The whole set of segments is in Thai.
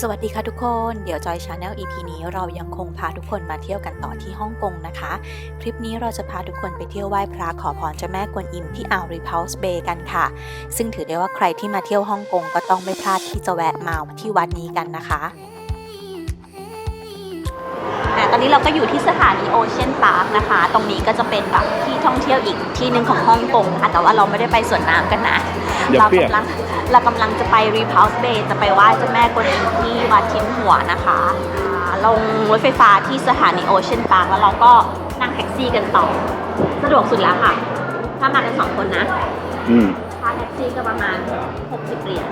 สวัสดีค่ะทุกคน เดี๋ยวจอยชาแนล EP นี้เรายังคงพาทุกคนมาเที่ยวกันต่อที่ฮ่องกงนะคะ คลิปนี้เราจะพาทุกคนไปเที่ยวไหว้พระขอพรเจ้าแม่กวนอิมที่อ่าวรีพาวส์เบย์กันค่ะ ซึ่งถือได้ว่าใครที่มาเที่ยวฮ่องกงก็ต้องไม่พลาดที่จะแวะมาที่วัดนี้กันนะคะ อะตอนนี้เราก็อยู่ที่สถานีโอเชียนพาร์คนะคะ ตรงนี้ก็จะเป็นแบบที่ท่องเที่ยวอีกที่หนึ่งของฮ่องกงค่ะ แต่ว่าเราไม่ได้ไปสวนน้ำกันนะ เดี๋ยวเราเปียก กำลังเรากำลังจะไปรีพ u ลส์เบย์จะไปไหว้เจ้าแม่กวนอิมที่วัดทิมหัวนะคะอ่าลงรถไฟฟ้าที่สถานีโอเชียนพาร์คแล้วเราก็นั่งแท็กซี่กันต่อ สะดวกสุดแล้วค่ะ ถ้ามากันสองคนนะอืม ค่าแท็กซี่ก็ประมาณ 60เหรียญ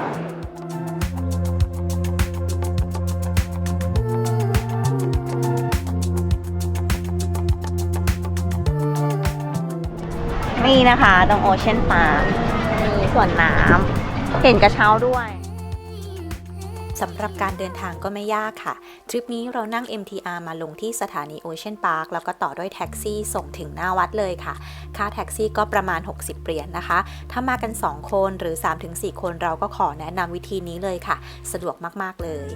นี่นะคะตรงโอเชียนปาร์คมีสวนน้ำเห็นกระเช้าด้วยสำหรับการเดินทางก็ไม่ยากค่ะ ทริปนี้เรานั่ง MTR มาลงที่สถานีโอเชียนพาร์คแล้วก็ต่อด้วยแท็กซี่ส่งถึงหน้าวัดเลยค่ะ ค่าแท็กซี่ก็ประมาณ 60 เหรียญนะคะ ถ้ามากัน 2 คนหรือ 3-4 คนเราก็ขอแนะนำวิธีนี้เลยค่ะ สะดวกมาก ๆ เลย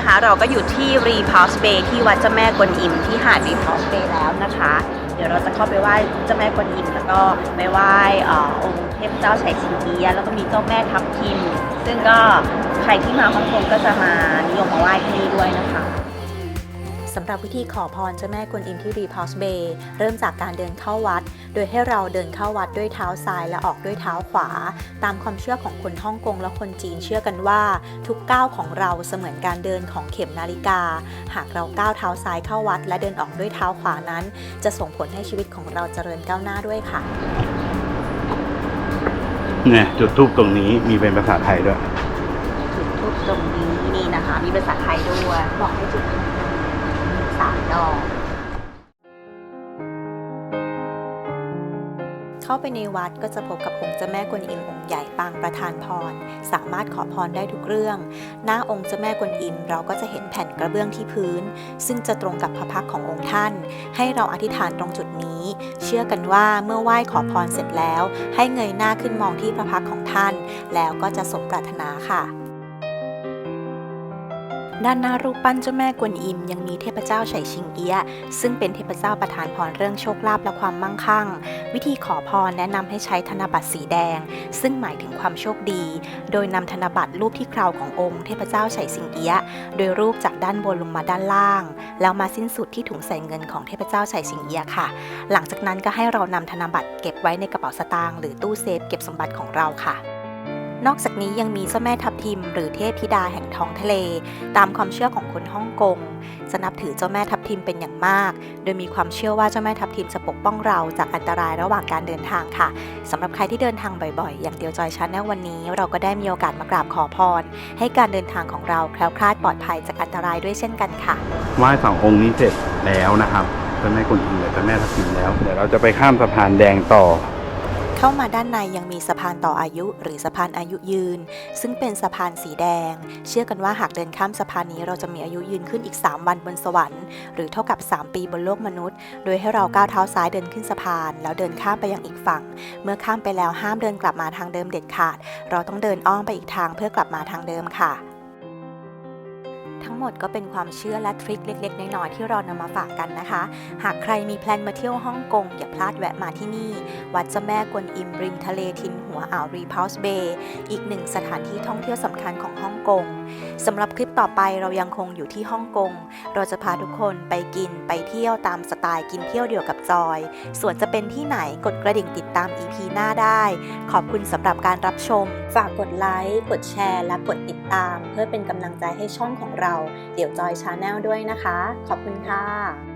นะคะ เราก็อยู่ที่รีพาวส์เบย์ที่วัดเจ้าแม่กวนอิมที่หาดรีพาวส์เบย์แล้วนะคะ เดี๋ยวเราจะเข้าไปไหว้เจ้าแม่กวนอิมแล้วก็ไปไหว้อองค์เทพเจ้าไฉสิงเอียแล้วก็มีเจ้าแม่ทับทิม ซึ่งก็ใครที่มาฮ่องกงก็จะมานิยมมาไหว้ที่นี่ด้วยนะคะ สำหรับวิธีขอพรเจ้าแม่กวนอิมที่รีพ u ลส์เบย์เริ่มจากการเดินเข้าวัด โดยให้เราเดินเข้าวัดด้วยเท้าซ้ายและออกด้วยเท้าขวา ตามความเชื่อของคนฮ่องกงและคนจีนเชื่อกันว่า ทุกก้าวของเราเสมือนการเดินของเข็มนาฬิกา หากเราก้าวเท้าซ้ายเข้าวัด และเดินออกด้วยเท้าขวานั้น จะส่งผลให้ชีวิตของเราเจริญก้าวหน้าด้วยค่ะเนี่ยจุดทูบตรงนี้มีเป็นภาษาไทยด้วย จุดทูบตรงนี้นี่นะคะ มีภาษาไทยด้วยบอกให้จุดสาม ดอก เข้าไปในวัดก็จะพบกับองค์เจ้าแม่กวนอิมองค์ใหญ่ปางประธานพร สามารถขอพรได้ทุกเรื่อง หน้าองค์เจ้าแม่กวนอิมเราก็จะเห็นแผ่นกระเบื้องที่พื้น ซึ่งจะตรงกับพระพักขององค์ท่าน ให้เราอธิษฐานตรงจุดนี้ เชื่อกันว่าเมื่อไหว้ขอพรเสร็จแล้ว ให้เงยหน้าขึ้นมองที่พระพักของท่าน แล้วก็จะสมปรารถนาค่ะ ด้านหน้ารูปปั้นเจ้าแม่กวนอิมยังมีเทพเจ้าไฉชิงเอียะซึ่งเป็นเทพเจ้าประทานพรเรื่องโชคลาภและความมั่งคั่ง วิธีขอพรแนะนำให้ใช้ธนบัตรสีแดง ซึ่งหมายถึงความโชคดี โดยนำธนบัตรรูปที่คราวขององค์เทพเจ้าไฉสิงเอียะโดยรูปจากด้านบนลงมาด้านล่าง แล้วมาสิ้นสุดที่ถุงใส่เงินของเทพเจ้าไฉสิงเอียะค่ะ หลังจากนั้นก็ให้เรานำธนบัตรเก็บไว้ในกระเป๋าสตางค์หรือตู้เซฟเก็บสมบัติของเราค่ะ นอกจากนี้ยังมีเจ้าแม่ทับทิม หรือเทพธิดาแห่งท้องทะเล ตามความเชื่อของคนฮ่องกงจะนับถือเจ้าแม่ทับทิมเป็นอย่างมาก โดยมีความเชื่อว่าเจ้าแม่ทับทิมจะปกป้องเราจากอันตรายระหว่างการเดินทางค่ะสำหรับใครที่เดินทางบ่อยๆ อย่างเดียวจอยชาแนลวันนี้ เราก็ได้มีโอกาสมากราบขอพร ให้การเดินทางของเราแคล้วคลาดปลอดภัยจากอันตรายด้วยเช่นกันค่ะไหว้สององค์นี้เสร็จแล้วนะครับเจ้าแม่กุนอิมกับเจ้าแม่ทับทิมแล้วเดี๋ยวเราจะไปข้ามสะพานแดงต่อ เข้ามาด้านในยังมีสะพานต่ออายุ หรือสะพานอายุยืน ซึ่งเป็นสะพานสีแดง เชื่อกันว่าหากเดินข้ามสะพานนี้เราจะมีอายุยืนขึ้นอีก 3 วันบนสวรรค์ หรือเท่ากับ 3 ปีบนโลกมนุษย์ โดยให้เราก้าวเท้าซ้ายเดินขึ้นสะพาน แล้วเดินข้ามไปยังอีกฝั่ง เมื่อข้ามไปแล้วห้ามเดินกลับมาทางเดิมเด็ดขาด เราต้องเดินอ้อมไปอีกทางเพื่อกลับมาทางเดิมค่ะ หมดก็เป็นความเชื่อและทริคเล็ก ๆ น้อยๆที่เรานำมาฝากกันนะคะ หากใครมีแพลนมาเที่ยวฮ่องกงอย่าพลาดแวะมาที่นี่ วัดเจ้าแม่กวนอิมริมทะเลทินหัวอ่าวรีพ u ลส์เบย์อีกหนึ่งสถานที่ท่องเที่ยวสำคัญของฮ่องกงสำหรับคลิปต่อไปเรายังคงอยู่ที่ฮ่องกง เราจะพาทุกคนไปกินไปเที่ยวตามสไตล์กินเที่ยวเดียวกับจอย ส่วนจะเป็นที่ไหนกดกระดิ่งติดตาม EP หน้าได้ ขอบคุณสำหรับการรับชมฝากกดไลค์ กดแชร์ และกดติดตาม เพื่อเป็นกำลังใจให้ช่องของเรา เดี๋ยวจอยชาแนลด้วยนะคะ ขอบคุณค่ะ